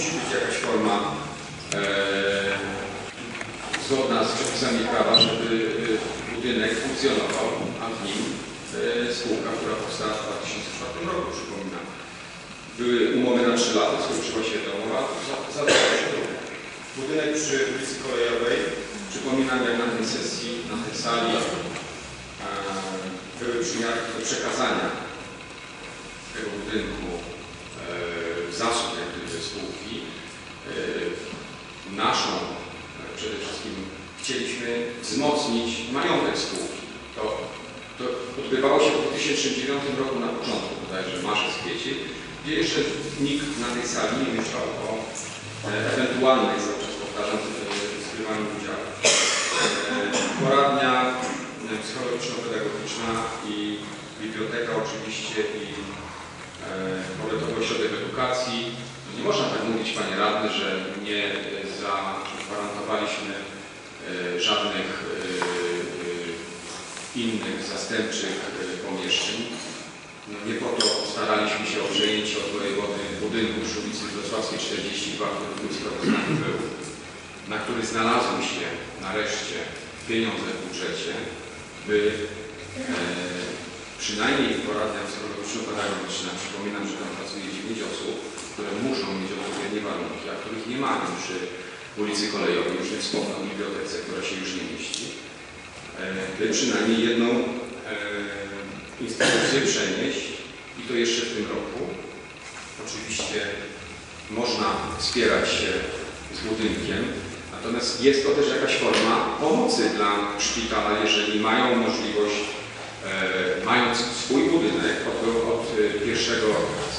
musi być jakaś forma e, zgodna z przepisami prawa, żeby e, budynek funkcjonował, a w nim e, spółka, która powstała w 2004 roku, przypominam. Były umowy na 3 lata, skończyła się ta umowa, za, za się drugą. Budynek przy ulicy Kolejowej, przypominam jak na tej sesji, na tej sali e, były przymiarki do przekazania tego budynku e, w zasób spółki. E, naszą e, przede wszystkim chcieliśmy wzmocnić majątek spółki. To, to odbywało się w 2009 roku na początku, bodajże marzec, kwiecień, gdzie jeszcze nikt na tej sali nie myślał o e, ewentualnej, cały czas powtarzam, zgrywaniu udziału. E, Poradnia psychologiczno-pedagogiczna i biblioteka oczywiście i Powiatowy Ośrodek Edukacji. Nie można tak mówić, Panie Radny, że nie zagwarantowaliśmy e, żadnych e, e, innych zastępczych pomieszczeń. No nie po to staraliśmy się o przejęcie od wojewody budynku przy ulicy Wrocławskiej 42, który w sprawozdaniu był, na który znalazły się nareszcie pieniądze w budżecie, by e, przynajmniej poradnia psychologiczno-pedagogiczna, przypominam, że tam pracuje 9 osób, które muszą mieć odpowiednie warunki, a których nie mają przy ulicy Kolejowej, już nie wspomnę o bibliotece, która się już nie mieści, e, by przynajmniej jedną e, instytucję przenieść i to jeszcze w tym roku. Oczywiście można wspierać się z budynkiem, natomiast jest to też jakaś forma pomocy dla szpitala, jeżeli mają możliwość, e, mając swój budynek od, od 1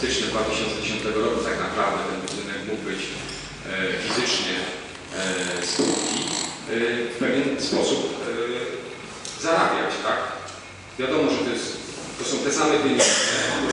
stycznia 2010 roku tak naprawdę ten budynek mógł być e, fizycznie e, spółki, e, w pewien sposób zarabiać, tak? Wiadomo, że to, jest, to są te same pieniądze,